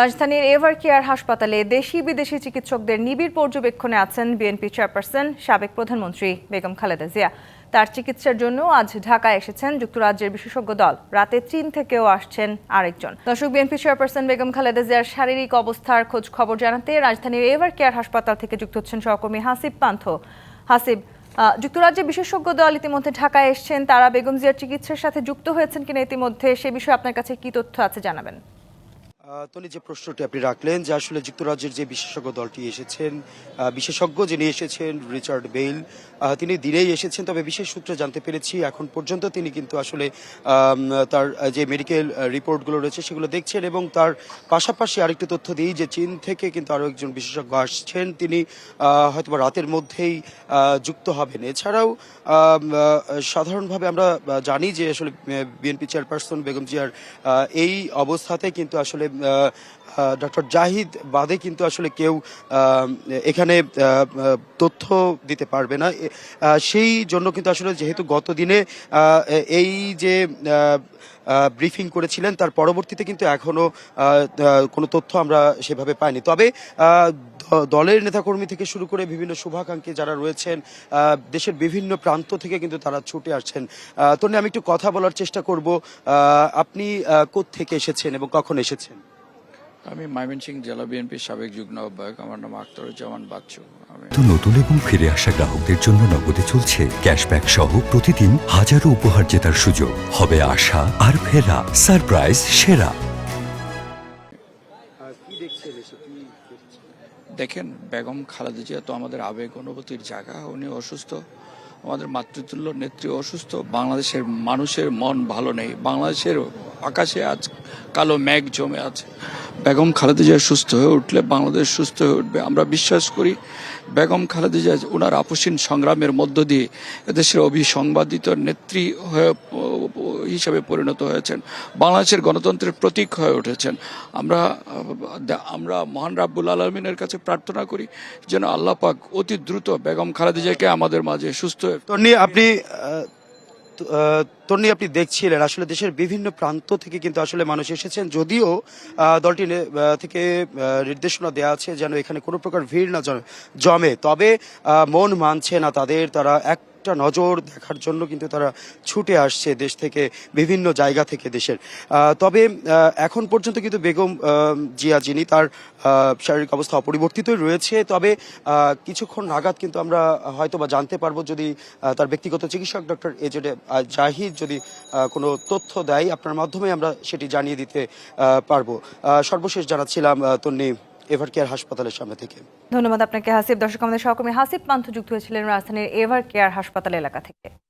রাজধানীর ever care হাসপাতালে দেশি বিদেশি চিকিৎসকদের নিবিড় পর্যবেক্ষণে আছেন বিএনপি চেয়ারপারসন সাবেক প্রধানমন্ত্রী বেগম খালেদা জিয়া। তার চিকিৎসার জন্য আজ ঢাকায় এসেছেন যুক্তরাজ্যের বিশেষজ্ঞ দল। রাতে চীন থেকেও আসছেন আরেকজন। দর্শক বিএনপি চেয়ারপারসন বেগম খালেদা জিয়ার শারীরিক অবস্থার খোঁজ খবর জানাতে রাজধানীর এভার কেয়ার হাসপাতাল থেকে যুক্ত হচ্ছেন সহকর্মী হাসিব পান্থ। হাসিব আহ, যুক্তরাজ্যের বিশেষজ্ঞ দল ইতিমধ্যে ঢাকায় এসেছেন। তারা বেগম জিয়ার চিকিৎসার সাথে যুক্ত হয়েছেন কিনা ইতিমধ্যে সে বিষয়ে আপনার কাছে কি তথ্য আছে জানাবেন। তনি যে প্রশ্নটি আপনি রাখলেন যে আসলে যুক্তরাজ্যের যে বিশেষজ্ঞ দলটি এসেছেন বিশেষজ্ঞ যিনি এসেছেন, রিচার্ড বেইল তিনি দিনেই এসেছেন, তবে বিশেষ সূত্রে জানতে পেরেছি এখন পর্যন্ত তিনি কিন্তু আসলে তার যে মেডিকেল রিপোর্টগুলো রয়েছে সেগুলো দেখছেন এবং তার পাশাপাশি আরেকটি তথ্য দিই যে চীন থেকে কিন্তু আরও একজন বিশেষজ্ঞ আসছেন। তিনি হয়তোবা রাতের মধ্যেই যুক্ত হবেন। এছাড়াও সাধারণভাবে আমরা জানি যে আসলে বিএনপি চেয়ারপারসন বেগম জিয়ার এই অবস্থাতে কিন্তু আসলে ডক্টর জাহিদ বাদে কিন্তু আসলে কেউ এখানে তথ্য দিতে পারবে না। সেই জন্য কিন্তু আসলে যেহেতু গত দিনে এই যে ব্রিফিং করেছিলেন। তার পরবর্তীতে কিন্তু এখনও কোনো তথ্য আমরা সেভাবে পাইনি। তবে দলের নেতাকর্মী থেকে শুরু করে বিভিন্ন শুভাকাঙ্ক্ষী যারা রয়েছেন দেশের বিভিন্ন প্রান্ত থেকে কিন্তু তারা ছুটে আসছেন। তো আমি একটু কথা বলার চেষ্টা করব। আপনি থেকে এসেছেন এবং কখন এসেছেন? আমি ময়মনসিংহ জেলা বিএনপির সাবেক যুগ্ম আহ্বায়ক। আমার নাম আখতারুজ্জামান বাচ্চু। তো নতুন এবং ফিরে আসা গ্রাহকদের জন্য নগদে চলছে ক্যাশব্যাক সহ প্রতিদিন হাজারো উপহার জেতার সুযোগ। হবে আশা আর ফেরা সারপ্রাইজ সেরা। দেখেন বেগম খালেদা জিয়া তো আমাদের আবেগ অনুভূতির জায়গা। উনি অসুস্থ আমাদের মাতৃতুল্য নেত্রী অসুস্থ। বাংলাদেশের মানুষের মন ভালো নেই। বাংলাদেশের আকাশে আজ কালো মেঘ জমে আছে। বেগম খালেদা জিয়া সুস্থ হয়ে উঠলে বাংলাদেশ সুস্থ হয়ে উঠবে। আমরা বিশ্বাস করি বেগম খালেদা জিয়া ওনার আপসীন সংগ্রামের মধ্য দিয়ে এদেশের অভিসংবাদিত নেত্রী হয়ে, হিসাবে পরিণত হয়েছেন। বাংলাদেশের গণতন্ত্রের প্রতীক হয়ে উঠেছেন। আমরা আমরা মহান রাব্বুল আলমিনের কাছে প্রার্থনা করি যেন আল্লাহ পাক অতি দ্রুত বেগম খালেদা জিয়াকে আমাদের মাঝে সুস্থ হয়ে আপনি তন্নি, আপনি দেখছিলেন, আসলে দেশের বিভিন্ন প্রান্ত থেকে কিন্তু আসলে মানুষ এসেছেন। যদিও দলটি থেকে নির্দেশনা দেওয়া আছে যেন এখানে কোনো প্রকার ভিড় না জমে- তবে মন মানছে না, তাদের, তারা একটা নজর দেখার জন্য কিন্তু তারা ছুটে আসছে দেশ থেকে, বিভিন্ন জায়গা থেকে দেশের। তবে এখন পর্যন্ত কিন্তু বেগম জিয়া যিনি তার শারীরিক অবস্থা অপরিবর্তিতই রয়েছে। তবে কিছুক্ষণ নাগাদ কিন্তু আমরা হয়তো বা জানতে পারব যদি তার ব্যক্তিগত চিকিৎসক ডক্টর এজেডে জাহিদ যদি কোনো তথ্য দেয়, আপনার মাধ্যমে আমরা সেটি জানিয়ে দিতে পারব। সর্বশেষ জানাচ্ছিলাম তন্নি। এভার কেয়ার হাসপাতালের সামনে থেকে। ধন্যবাদ আপনাকে হাসিব দর্শক, আমাদের সহকর্মী হাসিব পান্থ যুক্ত হয়েছিলেন রাজধানীর এভার কেয়ার হাসপাতাল এলাকা থেকে।